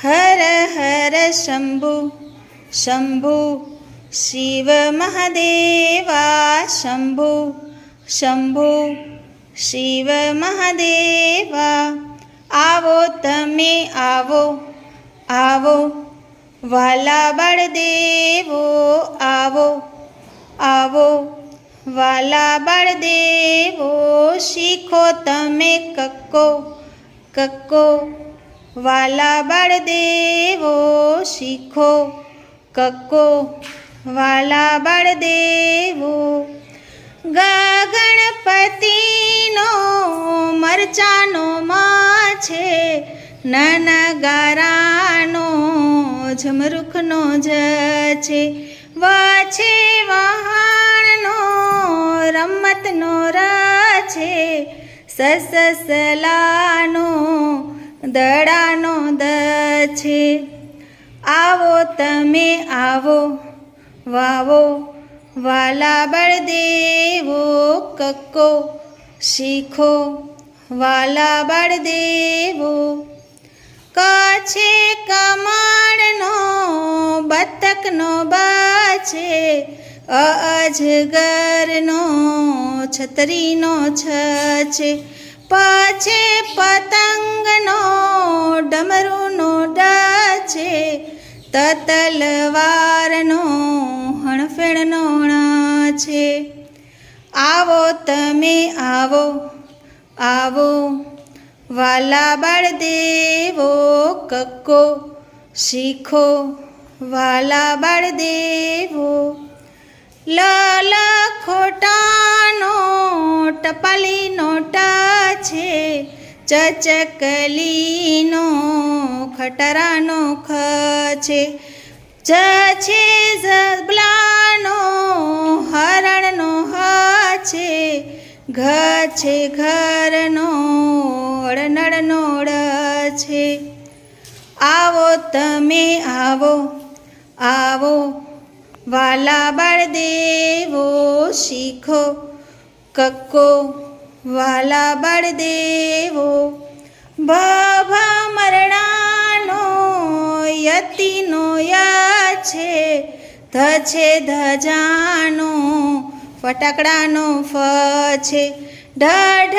હર હર શંભુ શંભુ શિવ મહાદેવા શંભુ શંભુ શિવ મહાદેવા આવો તમે આવો આવો વાલા બળદેવો આવો આવો વાલા બળદેવો શીખો તમે કક્કો કક્કો વાલા બળદેવો શીખો, કક્કો. વાલા બળદેવો ગણપતિનો મરચાનો માં છે, નાના ગારાનો ઝમરૂખનો જ છે. વાછે વહાણનો રમતનો ર છે સસલાનો દડાનો દ છે. આવો તમે આવો, વાવો વાલા બળદેવો કક્કો, શીખો વાલા બળદેવો કછે કમાણનો બતકનો બાછે અજગરનો, છતરીનો છ છે. પછે પતંગનો ડમરૂનો ડ છે તતલવારનો હણફેણનો છે આવો તમે આવો આવો વાલા બાળદેવો કક્કો, શીખો વાલા બાળદેવો લાલા ખોટાનો ટપાલીનો નોટ છે, ચચકલીનો ખટરાનો ખ છે. જ છે ઝબલાનો હરણનો હ છે. ઘ છે ઘરનો, અડનડનો છે. આવો તમે આવો આવો વાલા બળદેવો શીખો. કક્કો વાલા બળદેવો ભભા મરણાનો યતિનો યા છે ધ છે ધજાનો ફટાકડાનો ફ છે ઢ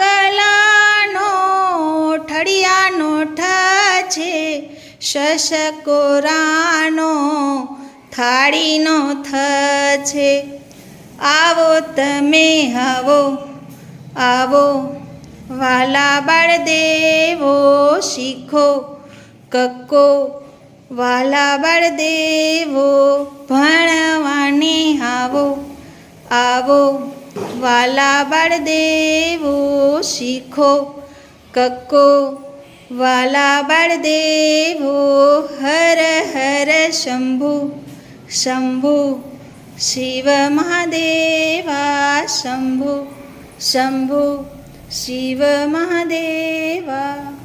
ગલાનો ઠળિયાનો ઠ છે શશકોરાનો થાળીનો થ છે આવો તમે, આવો આવો, વાલા બળદેવો, શીખો, કક્કો, વાલા બળદેવો, ભણવાને આવો આવો, વાલા બળદેવો, શીખો, કક્કો, વાલા બળદેવો, હર હર શંભુ શંભુ શિવ મહાદેવા શંભુ શંભુ શિવ મહાદેવા.